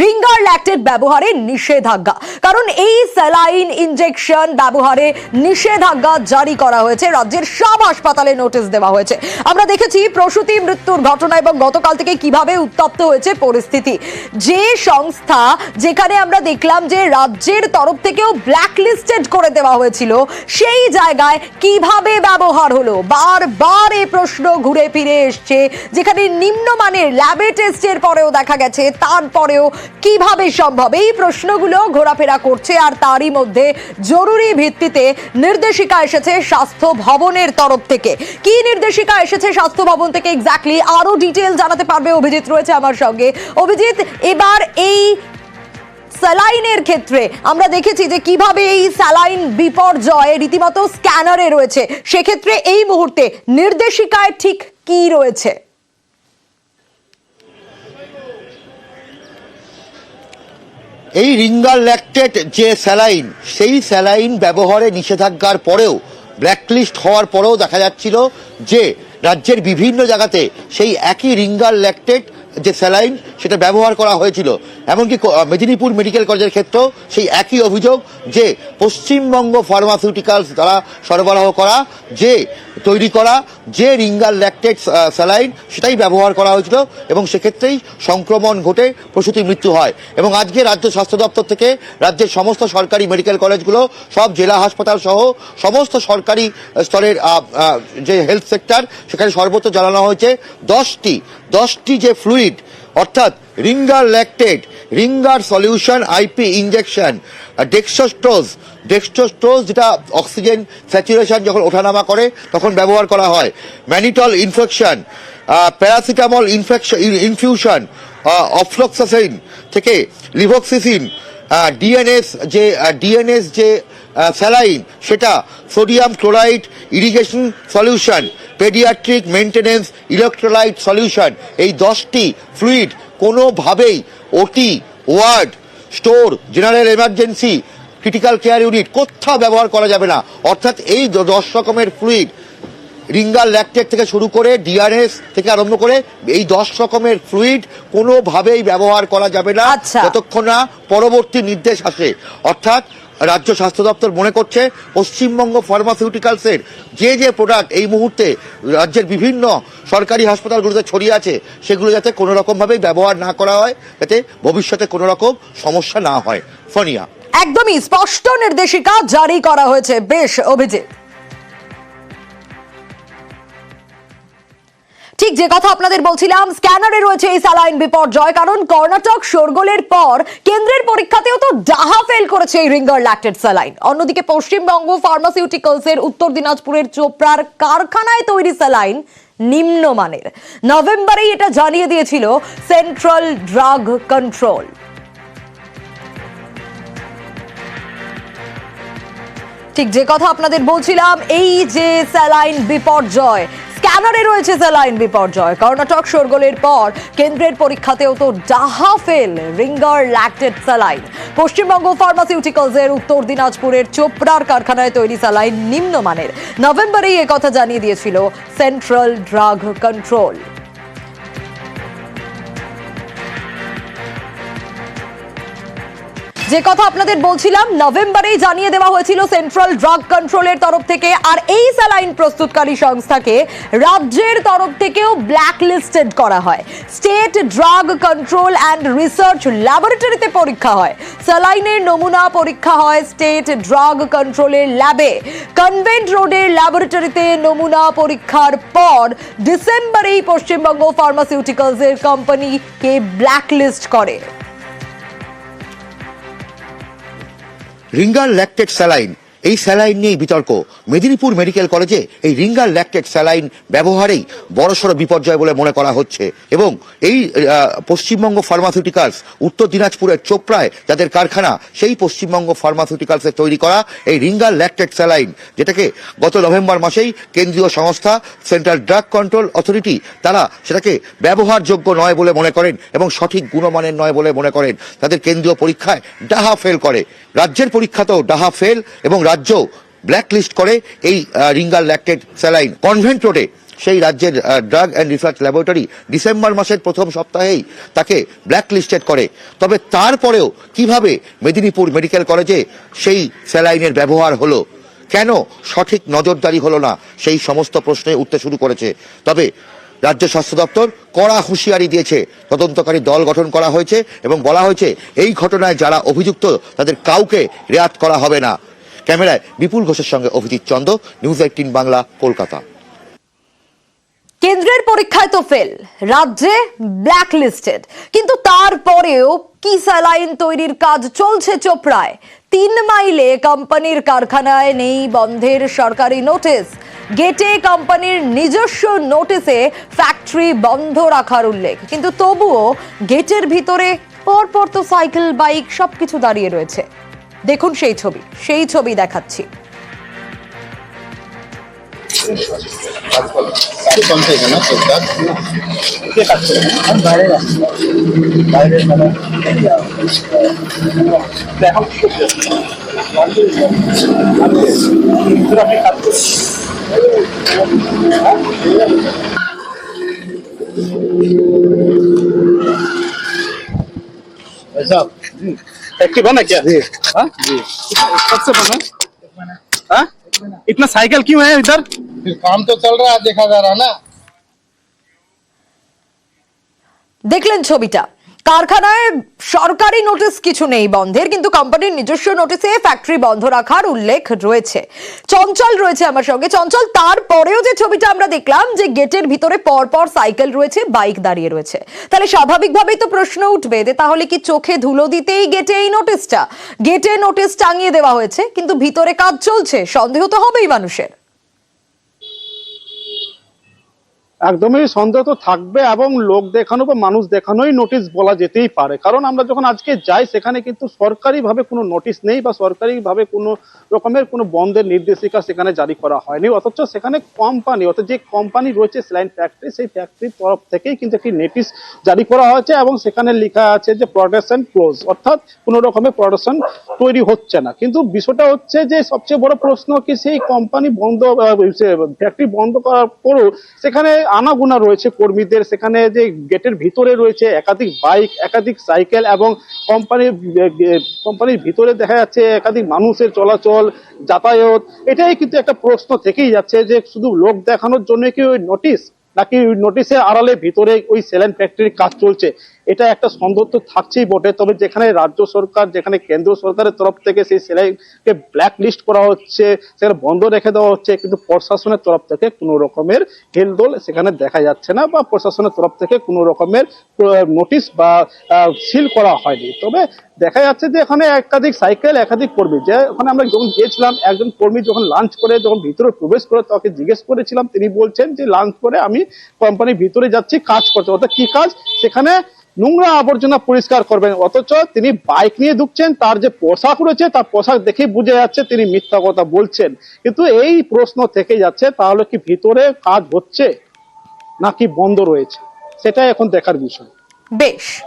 Ringer lactate ব্যবহারে নিষেধাজ্ঞা। কারণ এই স্যালাইন ইনজেকশন ব্যবহারে নিষেধাজ্ঞা জারি করা হয়েছে। রাজ্যের সব হাসপাতালে নোটিশ দেওয়া হয়েছে। আমরা দেখেছি প্রসূতি মৃত্যুর ঘটনা এবং গতকাল থেকে কীভাবে উত্তপ্ত হয়েছে পরিস্থিতি। যে সংস্থা যেখানে আমরা দেখলাম যে রাজ্যের তরফ থেকেও ব্ল্যাকলিস্টেড করে দেওয়া হয়েছিল, সেই জায়গায় কীভাবে ব্যবহার হলো? বারবার এই প্রশ্ন ঘুরে ফিরে এসছে। যেখানে নিম্নমানের ল্যাবে টেস্টের পরেও দেখা গেছে, তারপরেও কীভাবে সম্ভব? এই প্রশ্নগুলো ঘোরাফেরা করছে আর তারই মধ্যে জরুরি ভিত্তিতে নির্দেশিকা এসেছে স্বাস্থ্য ভবনের তরফ থেকে। কি নির্দেশিকা এসেছে স্বাস্থ্য ভবন থেকে? এক্স্যাক্টলি আরও ডিটেল জানাতে পারবে অভিজিৎ রয়েছে আমার সঙ্গে। অভিজিৎ, এবার এই স্যালাইনের ক্ষেত্রে আমরা দেখেছি যে কীভাবে এই স্যালাইন বিপর্যয় রীতিমতো স্ক্যানারে রয়েছে। সেক্ষেত্রে এই মুহূর্তে নির্দেশিকায় ঠিক কি রয়েছে? এই রিঙ্গার ল্যাকটেট যে স্যালাইন, সেই স্যালাইন ব্যবহারে নিষেধাজ্ঞার পরেও, ব্ল্যাকলিস্ট হওয়ার পরেও দেখা যাচ্ছিল যে রাজ্যের বিভিন্ন জায়গাতে সেই একই রিঙ্গার ল্যাকটেট যে স্যালাইন সেটা ব্যবহার করা হয়েছিল। এমনকি মেদিনীপুর মেডিকেল কলেজের ক্ষেত্রেও সেই একই অভিযোগ যে পশ্চিমবঙ্গ ফার্মাসিউটিক্যালস দ্বারা সরবরাহ করা, যে তৈরি করা, যে রিঙ্গার ল্যাকটেট স্যালাইন সেটাই ব্যবহার করা হয়েছিল এবং সেক্ষেত্রেই সংক্রমণ ঘটে, প্রসূতি মৃত্যু হয়। এবং আজকে রাজ্য স্বাস্থ্য দপ্তর থেকে রাজ্যের সমস্ত সরকারি মেডিকেল কলেজগুলো, সব জেলা হাসপাতাল সহ সমস্ত সরকারি স্তরের যে হেলথ সেক্টর সেখানে সর্বত্র জানানো হয়েছে দশটি দশটি যে ফ্লুইড অর্থাৎ Ringer lactate Ringer solution IP injection dextrose dextrose যেটা অক্সিজেন স্যাচুরেশন যখন ওঠানামা করে, তখন ব্যবহার করা হয়। Mannitol infection paracetamol infection infusion ofloxacin থেকে লিভক্সিসিন ডিএনএস যে ডিএনএস যে স্যালাইন সেটা sodium chloride irrigation solution paediatric maintenance electrolyte solution এই দশটি ফ্লুইড কোনোভাবেই OT ward store general emergency critical care unit কোথাও ব্যবহার করা যাবে না। অর্থাৎ এই দশ রকমের ফ্লুইড রিঙ্গাল ল্যাকটেক থেকে শুরু করে ডিআরএস থেকে আরম্ভ করে এই দশ রকমের ফ্লুইড কোনোভাবেই ব্যবহার করা যাবে না আচ্ছা। যতক্ষণ না পরবর্তী নির্দেশ আসে। অর্থাৎ রাজ্য স্বাস্থ্য দপ্তর মনে করছে পশ্চিমবঙ্গ ফার্মাসিউটিক্যালসের যে যে প্রোডাক্ট এই মুহূর্তে রাজ্যের বিভিন্ন সরকারি হাসপাতালগুলোতে ছড়িয়ে আছে, সেগুলো যাতে কোনোরকমভাবেই ব্যবহার না করা হয়, যাতে ভবিষ্যতে কোনো রকম সমস্যা না হয়। ফনিয়া। একদমই স্পষ্ট নির্দেশিকা জারি করা হয়েছে। বেশ, অভিজিৎ। ঠিক যে কথা আপনাদের বলছিলাম স্ক্যানারে রয়েছে এই স্যালাইন বিপর্যয় কারণ কর্ণাটক শোরগোলের পর কেন্দ্রের পরীক্ষাতেও তো ডাহা ফেল করেছে এই রিঙ্গার ল্যাকটেড স্যালাইন অন্যদিকে পশ্চিমবঙ্গ ফার্মাসিউটিক্যালস এর উত্তর দিনাজপুরের চোপড়ার কারখানায় তৈরি স্যালাইন নিম্নমানের। নভেম্বরেই এটা জানিয়ে দিয়েছিল সেন্ট্রাল ড্রাগ কন্ট্রোল ঠিক যে কথা আপনাদের বলছিলাম, এই যে স্যালাইন বিপর্যয় স্ক্যানারে রয়েছে স্যালাইন বিপর্যয়। কর্ণাটক সরগোলের পর কেন্দ্রের পরীক্ষাতেও তো ডাহা fail, Ringer lactate saline. Paschimbanga ফার্মাসিউটিক্যালসের উত্তর দিনাজপুরের চোপড়ার কারখানায় তৈরি স্যালাইন নিম্নমানের। নভেম্বরেই কথা জানিয়ে দিয়েছিল সেন্ট্রাল ড্রাগ কন্ট্রোল। যে কথা আপনাদের বলছিলাম, নভেম্বরেই জানিয়ে দেওয়া হয়েছিল সেন্ট্রাল ড্রাগ কন্ট্রোলের তরফ থেকে, আর এই স্যালাইন প্রস্তুতকারী সংস্থাকে রাজ্যের তরফ থেকেও ব্ল্যাক লিস্টেড করা হয়। State drug control and research ল্যাবরেটরিতে পরীক্ষা হয়। স্যালাইনের নমুনা পরীক্ষা হয় স্টেট ড্রাগ কন্ট্রোলের ল্যাবে কনভেন্ট রোডের ল্যাবরেটরিতে নমুনা পরীক্ষার পর ডিসেম্বরেই পশ্চিমবঙ্গ ফার্মাসিউটিক্যালসের কোম্পানিকে ব্ল্যাক লিস্ট করে। রিঙ্গার ল্যাকটেড স্যালাইন এই স্যালাইন নিয়েই বিতর্ক। মেদিনীপুর মেডিকেল কলেজে এই রিঙ্গার ল্যাকটেড স্যালাইন ব্যবহারেই বড়সড় বিপর্যয় বলে মনে করা হচ্ছে এবং এই পশ্চিমবঙ্গ ফার্মাসিউটিক্যালস, উত্তর দিনাজপুরের চোপড়ায় যাদের কারখানা, সেই পশ্চিমবঙ্গ ফার্মাসিউটিক্যালসের তৈরি করা এই রিঙ্গার ল্যাকটেড স্যালাইন, যেটাকে গত নভেম্বর মাসেই কেন্দ্রীয় সংস্থা, সেন্ট্রাল ড্রাগ কন্ট্রোল অথরিটি, তারা সেটাকে ব্যবহারযোগ্য নয় বলে মনে করেন এবং সঠিক গুণমানের নয় বলে মনে করেন। তাদের কেন্দ্রীয় পরীক্ষায় ডাহা ফেল করে। রাজ্যের পরীক্ষাতেও ডাহা ফেল এবং রাজ্য ব্ল্যাকলিস্ট করে এই রিঙ্গাল ল্যাকটেড স্যালাইন কনভেন্ট রোডে সেই রাজ্যের drug and research laboratory December মাসের প্রথম সপ্তাহেই তাকে ব্ল্যাক লিস্টেড করে। তবে তারপরেও কীভাবে মেদিনীপুর মেডিকেল কলেজে সেই স্যালাইনের ব্যবহার হলো? কেন সঠিক নজরদারি হলো না? সেই সমস্ত প্রশ্নে উঠতে শুরু করেছে। তবে রাজ্য স্বাস্থ্য দপ্তর কড়া হুঁশিয়ারি দিয়েছে। তদন্তকারী দল গঠন করা হয়েছে এবং বলা হয়েছে, এই ঘটনায় যারা অভিযুক্ত তাদের কাউকে রেয়াত করা হবে না। ক্যামেরায় বিপুল ঘোষের সঙ্গে অভিজিৎ চন্দ, নিউজ এইটিন বাংলা, কলকাতা। কেন্দ্রের পরীক্ষায় তো ফেল রাজ্যে ব্ল্যাক লিস্টেড কিন্তু তারপরেও কি স্যালাইন তৈরির কাজ চলছে চোপড়ায়। তিন মাইলে কোম্পানির কারখানায় নেই বন্ধের সরকারি নোটিশ গেটে কোম্পানির নিজস্ব নোটিসে ফ্যাক্টরি বন্ধ রাখার উল্লেখ। কিন্তু তবুও গেটের ভিতরে পরপর তো সাইকেল বাইক সবকিছু দাঁড়িয়ে রয়েছে। দেখুন সেই ছবি সেই ছবি দেখাচ্ছি। एक्टिव है ना क्या हाँ? कब से बना हाँ? इतना साइकिल क्यों है इधर फिर काम तो चल रहा है देखा जा रहा ना দেখলেন ছবিটা কারখানায় সরকারি নোটিশ কিছু নেই বন্ধের, কিন্তু কোম্পানির নিজস্ব নোটিশে ফ্যাক্টরি বন্ধ রাখার উল্লেখ রয়েছে। চঞ্চল রয়েছে আমার সঙ্গে। চঞ্চল, তারপরেও যে ছবিটা আমরা দেখলাম যে গেটের ভিতরে পরপর সাইকেল রয়েছে বাইক দাঁড়িয়ে রয়েছে। তাহলে স্বাভাবিকভাবেই তো প্রশ্ন উঠবে যে তাহলে কি চোখে ধুলো দিতেই গেটে এই নোটিশটা গেটে নোটিশ টাঙিয়ে দেওয়া হয়েছে, কিন্তু ভিতরে কাজ চলছে, সন্দেহ তো হবেই মানুষের। একদমই সন্দেহ তো থাকবে এবং লোক দেখানো বা মানুষ দেখানোই নোটিশ বলা যেতেই পারে। কারণ আমরা যখন আজকে যাই, সেখানে কিন্তু সরকারিভাবে কোনো নোটিশ নেই বা সরকারিভাবে কোনো রকমের কোনো বন্ধের নির্দেশিকা সেখানে জারি করা হয়নি। অথচ সেখানে কোম্পানি অর্থাৎ যে কোম্পানি রয়েছে স্লাইন ফ্যাক্টরি সেই ফ্যাক্টরির তরফ থেকেই কিন্তু একটি নোটিশ জারি করা হয়েছে এবং সেখানে লেখা আছে যে প্রোডাকশন ক্লোজ অর্থাৎ কোনো রকমের প্রোডাকশন তৈরি হচ্ছে না। কিন্তু বিষয়টা হচ্ছে যে সবচেয়ে বড় প্রশ্ন কি, সেই কোম্পানি বন্ধ ফ্যাক্টরি বন্ধ করার পরও সেখানে আনাগোনা রয়েছে কর্মীদের। সেখানে যে গেটের ভিতরে রয়েছে একাধিক বাইক, একাধিক সাইকেল এবং কোম্পানির কোম্পানির ভিতরে দেখা যাচ্ছে একাধিক মানুষের চলাচল, যাতায়াত। এটাই কিন্তু একটা প্রশ্ন থেকেই যাচ্ছে যে শুধু লোক দেখানোর জন্য কি ওই নোটিশ নাকি নোটিশের আড়ালে ভিতরে ওই সেলেন ফ্যাক্টরির কাজ চলছে? এটা একটা সন্দেহ তো থাকছেই বটে। তবে যেখানে রাজ্য সরকার, যেখানে কেন্দ্র সরকারের তরফ থেকে সেই সেলাইকে ব্ল্যাক লিস্ট করা হচ্ছে, সেখানে বন্ধ রেখে দেওয়া হচ্ছে, কিন্তু প্রশাসনের তরফ থেকে কোনো রকমের হেলদোল সেখানে দেখা যাচ্ছে না বা প্রশাসনের তরফ থেকে কোনো রকমের নোটিশ বা সিল করা হয়নি। তবে দেখা যাচ্ছে যে এখানে একাধিক সাইকেল একাধিক কর্মী, যে ওখানে আমরা যখন গিয়েছিলাম, একজন কর্মী যখন লাঞ্চ করে, যখন ভিতরে প্রবেশ করে তাকে জিজ্ঞেস করেছিলাম, তিনি বলছেন যে লাঞ্চ করে আমি কোম্পানির ভিতরে যাচ্ছি, কাজ করতে। অর্থাৎ কি কাজ? সেখানে নোংরা আবর্জনা পরিষ্কার করবেন। অথচ তিনি বাইক নিয়ে ঢুকছেন, তার যে পোশাক রয়েছে, তার পোশাক দেখেই বুঝে যাচ্ছে তিনি মিথ্যা কথা বলছেন। কিন্তু এই প্রশ্ন থেকে যাচ্ছে, তাহলে কি ভিতরে কাজ হচ্ছে নাকি বন্ধ রয়েছে? সেটাই এখন দেখার বিষয়। বেশ।